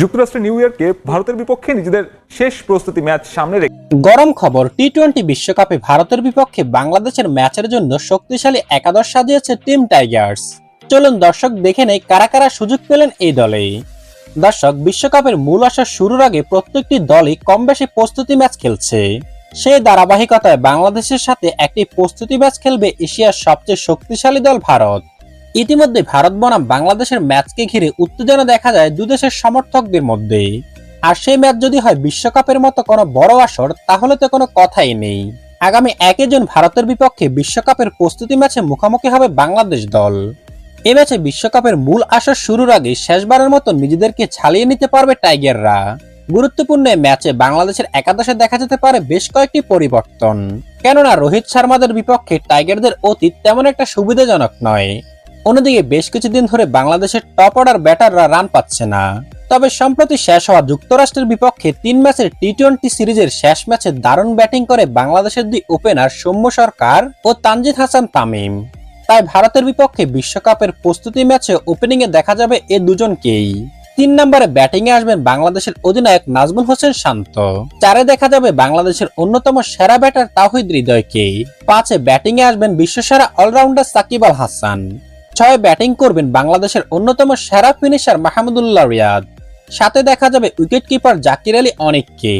যুক্তরাষ্ট্রের নিউ ইয়র্কে ভারতের বিপক্ষে নিজেদের শেষ প্রস্তুতি ম্যাচ সামনে রেখে গরম খবর টি টোয়েন্টি বিশ্বকাপে ভারতের বিপক্ষে বাংলাদেশের ম্যাচের জন্য শক্তিশালী একাদশ সাজিয়েছে টিম টাইগার্স। চলুন দর্শক দেখে নেই কারা কারা সুযোগ পেলেন এই দলে দর্শক, বিশ্বকাপের মূল আসর শুরুর আগে প্রত্যেকটি দলই কম বেশি প্রস্তুতি ম্যাচ খেলছে। সেই ধারাবাহিকতায় বাংলাদেশের সাথে একটি প্রস্তুতি ম্যাচ খেলবে এশিয়ার সবচেয়ে শক্তিশালী দল ভারত। ইতিমধ্যে ভারত বনাম বাংলাদেশের ম্যাচকে ঘিরে উত্তেজনা দেখা যায় দুদেশের সমর্থকদের মধ্যে। আর সেই ম্যাচ যদি হয় বিশ্বকাপের মতো কোনো বড় আসর, তাহলে তো কোনো কথাই নেই। আগামী একই জন ভারতের বিপক্ষে বিশ্বকাপের প্রস্তুতি ম্যাচে মুখোমুখি হবে বাংলাদেশ দল। এ ম্যাচে বিশ্বকাপের মূল আসর শুরুর আগে শেষবারের মতো নিজেদেরকে ছালিয়ে নিতে পারবে টাইগাররা। গুরুত্বপূর্ণ এই ম্যাচে বাংলাদেশের একাদশে দেখা যেতে পারে বেশ কয়েকটি পরিবর্তন। কেননা রোহিত শর্মাদের বিপক্ষে টাইগারদের অতীত তেমন একটা সুবিধাজনক নয়। অন্যদিকে বেশ কিছুদিন ধরে বাংলাদেশের টপ অর্ডার ব্যাটাররা রান পাচ্ছে না। তবে সম্প্রতি শেষ হওয়া যুক্তরাষ্ট্রের বিপক্ষে তিন ম্যাচের টি টোয়েন্টি সিরিজের শেষ ম্যাচে দারুণ ব্যাটিং করে বাংলাদেশের দুই ওপেনার সৌম্য সরকার ও তানজিদ হাসান তামিম। তাই ভারতের বিপক্ষে বিশ্বকাপের প্রস্তুতি ম্যাচে ওপেনিং এ দেখা যাবে এ দুজনকেই। তিন নম্বরে ব্যাটিং এ আসবেন বাংলাদেশের অধিনায়ক নাজমুল হোসেন শান্ত। চারে দেখা যাবে বাংলাদেশের অন্যতম সেরা ব্যাটার তাহিদ হৃদয়কে। পাঁচে ব্যাটিং এ আসবেন বিশ্বসেরা অলরাউন্ডার সাকিব আল হাসান। ছয় ব্যাটিং করবেন বাংলাদেশের অন্যতম সেরা ফিনিশার মাহমুদুল্লাহ রিয়াদ। সাথে দেখা যাবে উইকেট কিপার জাকির আলী অনেককে।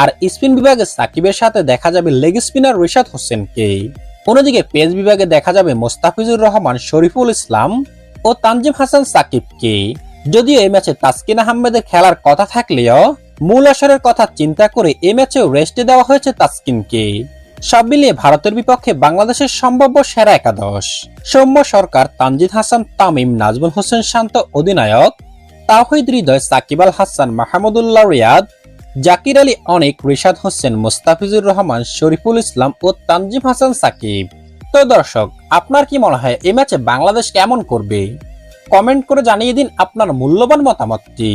আর স্পিন বিভাগে সাকিবের সাথে দেখা যাবে লেগ স্পিনার রিশাদ হোসেনকে। অন্যদিকে পেস বিভাগে দেখা যাবে মোস্তাফিজুর রহমান, শরীফুল ইসলাম ও তানজিম হাসান সাকিবকে। যদিও এই ম্যাচে তাসকিন আহমেদের খেলার কথা থাকলেও মূল আসরের কথা চিন্তা করে এই ম্যাচেও রেস্টে দেওয়া হয়েছে তাসকিনকে। সব মিলিয়ে ভারতের বিপক্ষে বাংলাদেশের সম্ভাব্য সেরা একাদশ। সৌম্য সরকার তানজিদ হাসান, তামিম, নাজমুল হোসেন শান্ত অধিনায়ক তাহিদ হৃদয় সাকিব আল হাসান, মাহমুদুল্লাহ রিয়াদ, জাকির আলী অনেক, রিশাদ হোসেন, মোস্তাফিজুর রহমান, শরীফুল ইসলাম ও তানজিম হাসান সাকিব। তো দর্শক, আপনার কি মনে হয়, এই ম্যাচে বাংলাদেশ কেমন করবে? কমেন্ট করে জানিয়ে দিন আপনার মূল্যবান মতামতটি।